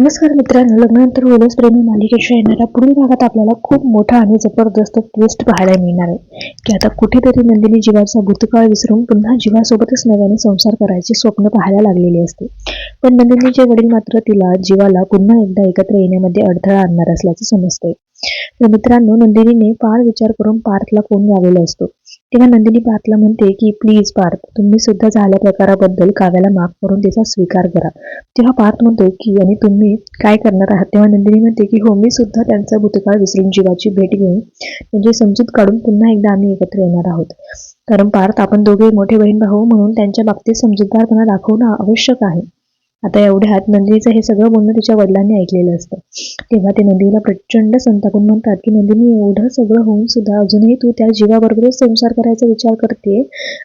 नमस्कार मित्रांनो लग्नानंतर होलच प्रेमी मालिकेच्या येणाऱ्या पुढील भागात आपल्याला खूप मोठा आणि जबरदस्त ट्विस्ट पाहायला मिळणार आहे. की आता कुठेतरी नंदिनी जीवाचा भूतकाळ विसरून पुन्हा जीवासोबतच नव्याने संसार करायचे स्वप्न पाहायला लागलेले असते. पण नंदिनीचे वडील मात्र तिला जीवाला पुन्हा एकदा एकत्र येण्यामध्ये अडथळा आणणार असल्याचे समजते तर मित्रांनो नंदिनीने फार विचार करून पार्थला फोन लावलेला असतो. तेव्हा नंदिनी पार्थला म्हणते की प्लीज पार्थ तुम्ही सुद्धा झाल्या प्रकाराबद्दल काव्याला माफ करून तिचा स्वीकार करा. तेव्हा पार्थ म्हणतो की आणि तुम्ही काय करणार आहात? तेव्हा नंदिनी म्हणते की हो मी सुद्धा त्यांचा भूतकाळ विसरून जीवाची भेट घेऊन त्यांची समजूत काढून पुन्हा एकदा आम्ही एकत्र येणार आहोत. कारण पार्थ आपण दोघे मोठे बहीण भाऊ म्हणून त्यांच्या बाबतीत समजूतदारपणा दाखवणं आवश्यक आहे. आता एवढ्यात नंदिनीचं हे सगळं बोलणं तिच्या वडिलांनी ऐकलेलं असतं. तेव्हा ते नंदिनीला प्रचंड संतापून म्हणतात की नंदिनी एवढं सगळं होऊन सुद्धा अजूनही तू त्या जीवाबरोबरच संसार करायचा विचार करते.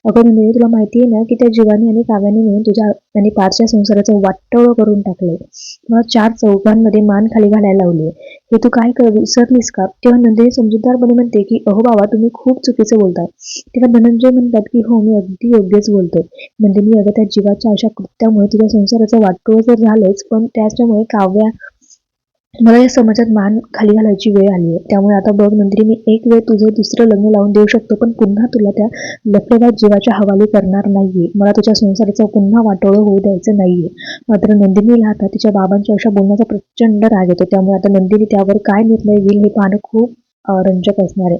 अगं नंदिनी तुला माहिती आहे ना की त्या जीवाने आणि काव्याने मिळून तुझ्या आणि पारच्या संसाराचं वाटोळं करून टाकलंय. किंवा चार चौघांमध्ये मान खाली घालायला लावली हे तू काय कर विसरलीस का? तेव्हा नंदिनी समजूतदारपणे म्हणते की अहो बाबा तुम्ही खूप चुकीचं बोलताय तेव्हा धनंजय म्हणतात की हो मी अगदी योग्यच बोलतोय. नंदिनी अगं त्या जीवाच्या अशा कृत्यामुळे तुझ्या संसाराचं वाटोळ तर झालंच पण त्याच्यामुळे काव्या मला या समाजात मान खाली घालायची वेळ आली आहे. त्यामुळे आता बघ नंदिनी मी एक वेळ तुझं दुसरं लग्न लावून देऊ शकतो पण पुन्हा तुला त्या लफडेबाज जीवाच्या हवाली करणार नाहीये. मला तुझ्या संसाराचं पुन्हा वाटोळं होऊ द्यायचं नाहीये. मात्र नंदिनीला आता तिच्या बाबांच्या अशा बोलण्याचा प्रचंड राग येतो. त्यामुळे आता नंदिनी त्यावर काय निर्णय घेईल हे पाहणं खूप रंजक असणार आहे.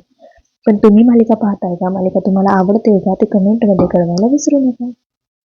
पण तुम्ही मालिका पाहताय का? मालिका तुम्हाला आवडते का? ते कमेंटमध्ये कळवायला विसरू नका.